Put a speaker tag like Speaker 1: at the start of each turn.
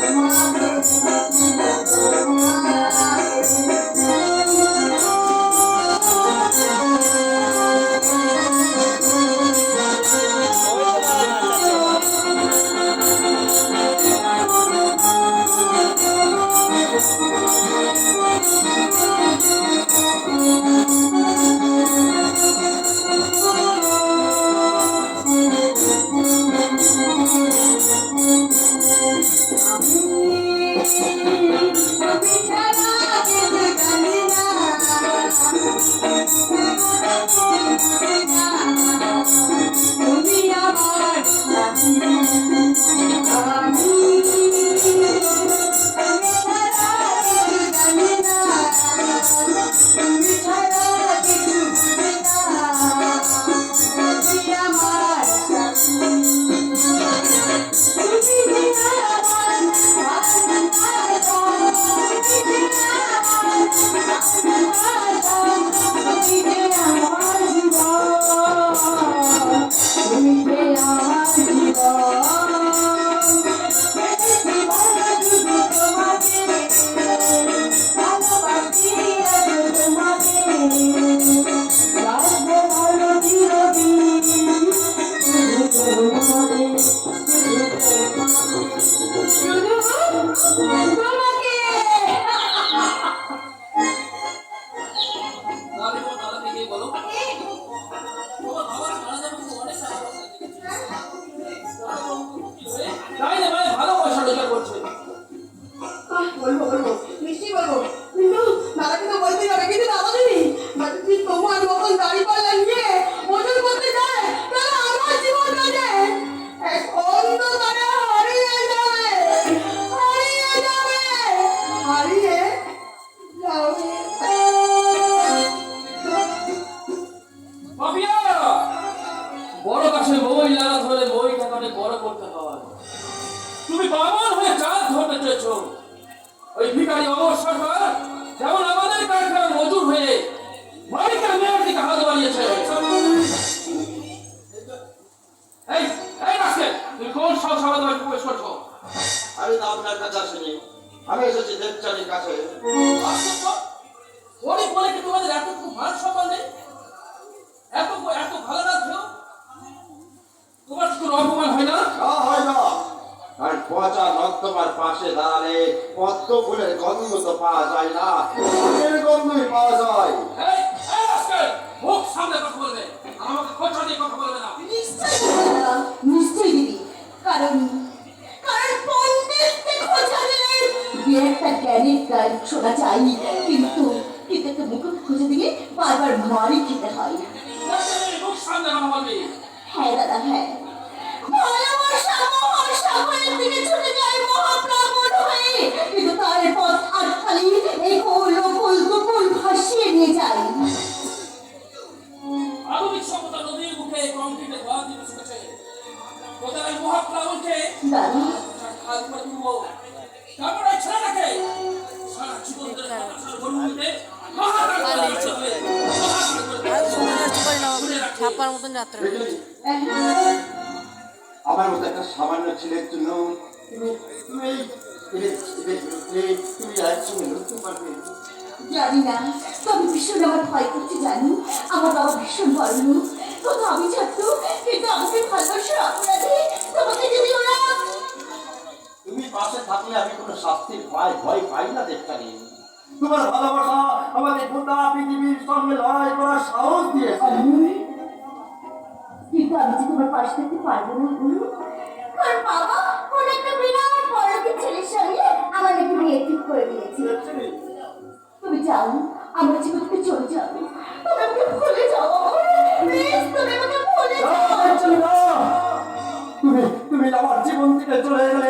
Speaker 1: Thank Thank
Speaker 2: you. বড় গাছে বই লাগাতে হলে বই টাকাতে বড় করতে হয় তুমি বামন হয়ে চাঁদ ধরতে চেয়েছো। ওই ভিখারি অমর সরকার যেমন আমাদের কারখানার মজুর হয়ে মালিকের মেয়ের দিকে হাত বাড়িয়েছে। এই এই তুমি কোন সব সমাজ প্রবেশ করছ?
Speaker 3: আমি তো আপনার কাছে আসিনি। আমি এসেছি দেবচারির কাছে।
Speaker 2: আশ্চর্য বলে কি তোমাদের
Speaker 3: নর্দমার পাশে দাঁড়ালে পদ্ম ফুলের গন্ধ তো পাওয়া যায় না। ফুলের গন্ধই পাওয়া যায়।
Speaker 2: এই এই মুখ সামনে কথা বলবে। আমাকে খোঁচা দিয়ে কথা বলবে না।
Speaker 1: নিশ্চয়ই বলব দাদা নিশ্চয়ই দিদি। কারণ কারণ পণ্ডিতকে খোঁজা দিলে দু একটা জ্ঞানের গান শোনা কিন্তু কিন্তু একটা মুখ খুঁজে দিলে বারবার মারি খেতে হয়।
Speaker 2: মুখ সামনে কথা বলবি।
Speaker 1: হ্যাঁ দাদা হ্যাঁ।
Speaker 4: ছাপার মতন যাত্রা
Speaker 3: আমার মতো একটা সামান্য ছেলের জন্য
Speaker 1: জানি না তবে ভীষণ আমার ভয় করতে জানি। আমার বাবা ভীষণ লোক তবু আমি ছাত্র কিন্তু আমাকে ভালোবাসার অপরাধে
Speaker 3: পাশে থাকলে আমি কোনো শাস্তির ভয় ভয় পাই না দেখতে তোমার ভালোবাসা আমাকে গোটা পৃথিবীর সঙ্গে লড়াই করার সাহস দিয়েছে।
Speaker 1: কিন্তু আমি যে তোমার পাশে থাকতে পারব না বলুন কারণ বাবা কোন একটা বিরাট বড়লোকের ছেলের সঙ্গে আমার নাকি বিয়ে ঠিক করে দিয়েছে। তুমি যাও আমার জীবন থেকে চলে যাও তুমি আমাকে ভুলে যাও। প্লিজ তুমি আমাকে ভুলে যাও।
Speaker 3: তুমি তুমি আমার জীবন থেকে চলে
Speaker 1: গেলে